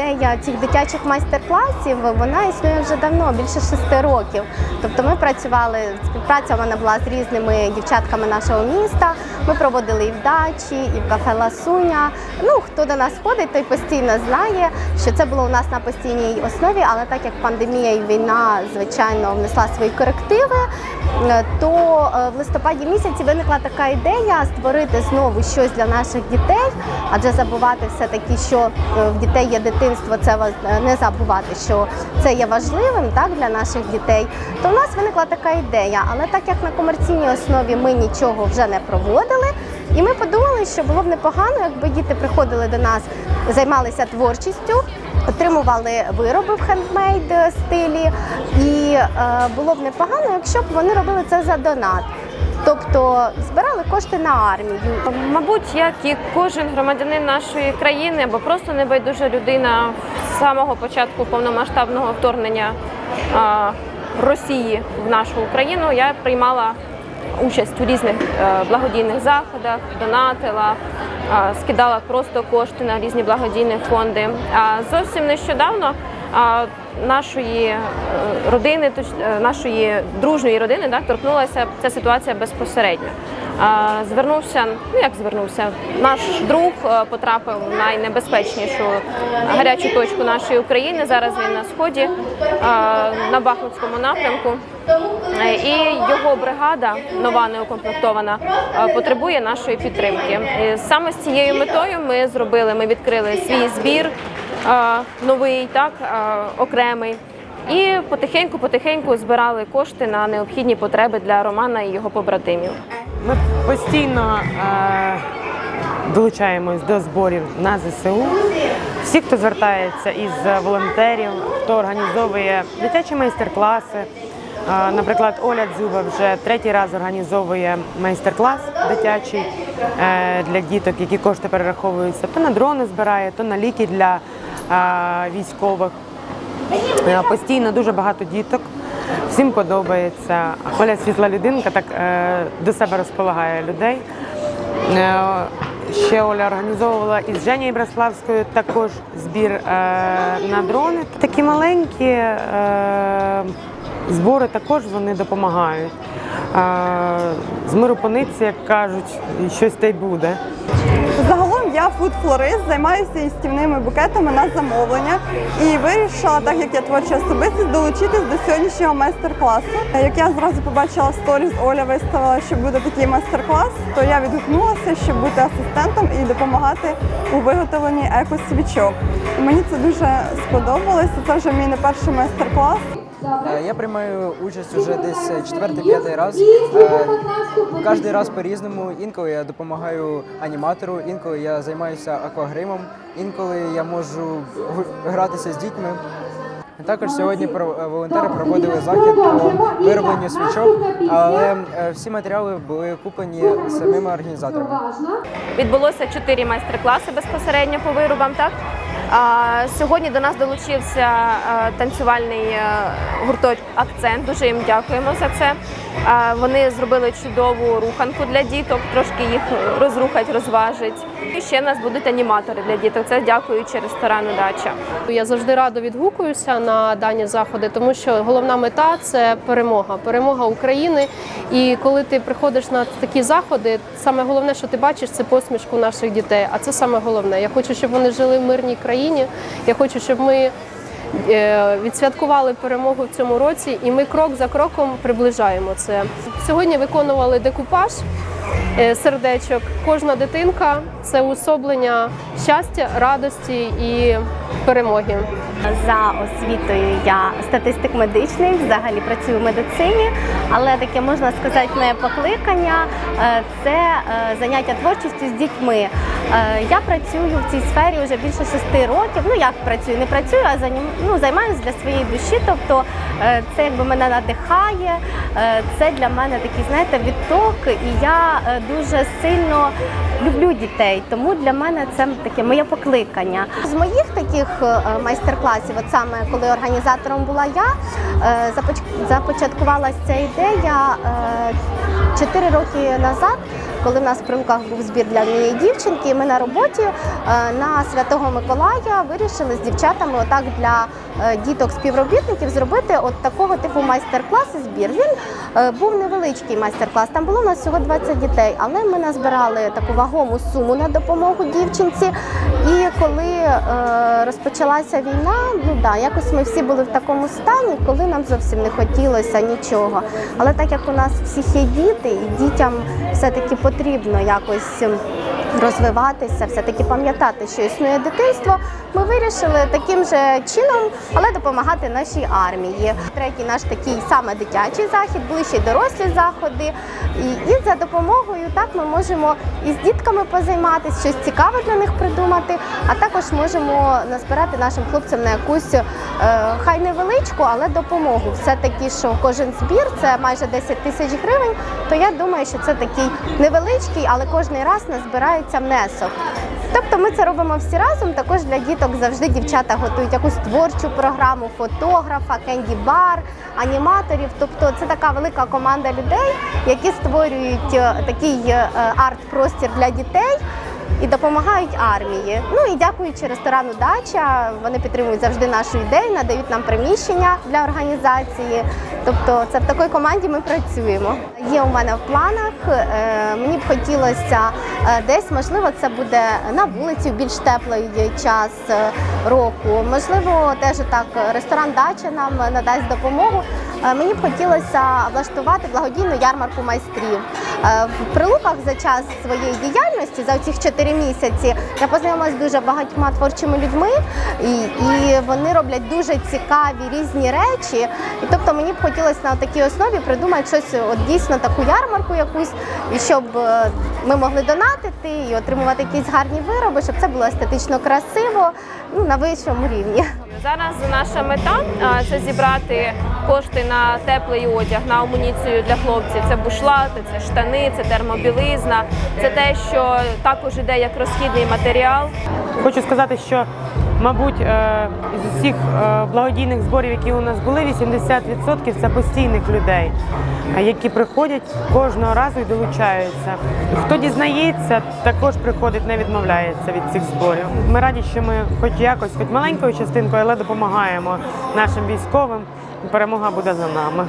ідея цих дитячих майстер-класів вона існує вже давно, більше шести років. Тобто ми працювали, співпраця в мене була з різними дівчатками нашого міста. Ми проводили і в дачі, і в кафе Ласуня. Ну хто до нас ходить, той постійно знає, що це було у нас на постійній основі, але так як пандемія і війна, звичайно, внесла свої корективи, е, то е, в листопаді місяці виникла така ідея створити знову щось для наших дітей, адже забувати все таки, що е, в дітей є дитинство, це не забувати, що це є важливим так для наших дітей. То в нас виникла така ідея, але так як на комерційній основі ми нічого вже не проводили. І ми подумали, що було б непогано, якби діти приходили до нас, займалися творчістю, отримували вироби в хендмейд стилі, і е, було б непогано, якщо б вони робили це за донат. Тобто збирали кошти на армію. Мабуть, як і кожен громадянин нашої країни, або просто небайдужа людина з самого початку повномасштабного вторгнення Росії в нашу Україну, я приймала участь у різних е, благодійних заходах, донатила, скидала просто кошти на різні благодійні фонди. А зовсім нещодавно нашої е, родини, точ- е, нашої дружньої родини, так, торкнулася ця ситуація безпосередньо. Звернувся, ну як звернувся, наш друг е, потрапив в найнебезпечнішу гарячу точку нашої України. Зараз він на сході е, на Бахмутському напрямку. Е, І його бригада, нова неукомплектована, е, потребує нашої підтримки. І Саме з цією метою ми зробили, ми відкрили свій збір е, новий, так е, окремий. І потихеньку-потихеньку збирали кошти на необхідні потреби для Романа і його побратимів. Ми постійно е, долучаємось до зборів на ЗСУ. Всі, хто звертається із волонтерів, хто організовує дитячі майстер-класи. Наприклад, Оля Дзюба вже третій раз організовує майстер-клас дитячий е, для діток, які кошти перераховуються. То на дрони збирає, то на ліки для військових. Е, Постійно дуже багато діток. Всім подобається. Оля світла людинка, так е, до себе розполагає людей. Ще Оля організовувала із Женєю Браславською також збір на дрони. Такі маленькі збори також вони допомагають. З миру по нитці, як кажуть, щось та й буде. Загалом я фуд-флорист, займаюся їстівними букетами на замовлення і вирішила, так як я творча особистість, долучитись до сьогоднішнього майстер-класу. Як я зразу побачила сторіс, Оля виставила, що буде такий майстер-клас, то я відгукнулася, щоб бути асистентом і допомагати у виготовленні екосвічок. Мені це дуже сподобалося. Це вже мій не перший майстер-клас. Е, Я приймаю участь уже десь четвертий-п'ятий раз. Е, Кожен раз по-різному. Інколи я допомагаю аніматору, інколи я займаюся аквагримом, інколи я можу гратися з дітьми. Також сьогодні е, волонтери проводили захід по виробленню свічок, але е, всі матеріали були куплені самими організаторами. Відбулося чотири майстер-класи безпосередньо по виробам. Так сьогодні до нас долучився е, танцювальний е, гурточок Акцент. Дуже їм дякуємо за це. Вони зробили чудову руханку для діток, трошки їх розрухать, розважить. І ще в нас будуть аніматори для діток. Це дякуючи ресторану Дача. Я завжди радо відгукуюся на дані заходи, тому що головна мета це перемога, перемога України. І коли ти приходиш на такі заходи, саме головне, що ти бачиш, це посмішку наших дітей. А це саме головне. Я хочу, щоб вони жили в мирній країні. Я хочу, щоб ми е, відсвяткували перемогу в цьому році, і ми крок за кроком приближаємо це. Сьогодні виконували декупаж сердечок. Кожна дитинка це уособлення щастя, радості і перемоги. За освітою я статистик медичний, взагалі працюю в медицині, але таке можна сказати, моє покликання е, це е, заняття творчістю з дітьми. Е, Я працюю в цій сфері вже більше шести років. Ну як працюю, не працюю, а ну, займаюся для своєї душі. Тобто е, це якби мене надихає, е, це для мене такий, знаєте, відток, і я е, дуже сильно люблю дітей. Тому для мене це таке моє покликання. З моїх таких е, майстер-класів, от саме коли організатором була я, е, започаткувалася ця ідея е, чотири роки назад. Коли в нас в Примках був збір для однієї дівчинки, ми на роботі е, на Святого Миколая вирішили з дівчатами отак для е, діток співробітників зробити от такого типу майстер-клас і збір. Він е, був невеличкий майстер-клас. Там було у нас всього 20 дітей, але ми назбирали таку вагому суму на допомогу дівчинці. І коли е, розпочалася війна, ну да, якось ми всі були в такому стані, коли нам зовсім не хотілося нічого. Але так як у нас всіх є діти, і дітям все-таки потрібно якось. Розвиватися, все-таки пам'ятати, що існує дитинство. Ми вирішили таким же чином, але допомагати нашій армії. Третій наш такий саме дитячий захід, були ще й дорослі заходи. І, і за допомогою так ми можемо і з дітками позайматися, щось цікаве для них придумати, а також можемо назбирати нашим хлопцям на якусь е, хай невеличку, але допомогу. Все таки, що кожен збір це майже 10 тисяч гривень. То я думаю, що це такий невеличкий, але кожний раз назбирається внесок. Тобто ми це робимо всі разом. Також для діток завжди дівчата готують якусь творчу програму, фотографа, кенді-бар, аніматорів. Тобто це така велика команда людей, які створюють е, такий е, арт-простір для дітей. І допомагають армії. Ну і дякуючи ресторану Дача, вони підтримують завжди нашу ідею, надають нам приміщення для організації. Тобто, це в такій команді ми працюємо. Є у мене в планах. е, Мені б хотілося е, десь, можливо, це буде на вулиці в більш теплий час е, року. Можливо, теж так ресторан Дача нам надасть допомогу. Е, Мені б хотілося влаштувати благодійну ярмарку майстрів. Е, В Прилуках за час своєї діяльності, за ці 4 місяці, я познайомилася з дуже багатьма творчими людьми, і, і вони роблять дуже цікаві різні речі. І тобто мені б хотілося на такій основі придумати щось, от дійсно таку ярмарку якусь, і щоб е, ми могли донатити і отримувати якісь гарні вироби, щоб це було естетично красиво, ну на вищому рівні. Зараз наша мета це зібрати кошти на теплий одяг, на амуніцію для хлопців. Це бушлати, це штани, це термобілизна. Це те, що також іде як розхідний матеріал. Хочу сказати, що, мабуть, е, з усіх е, благодійних зборів, які у нас були, 80% це постійних людей, е, які приходять кожного разу і долучаються. Хто дізнається, також приходить, не відмовляється від цих зборів. Ми раді, що ми хоч якось, хоч маленькою частинкою, але допомагаємо нашим військовим. Перемога буде за нами.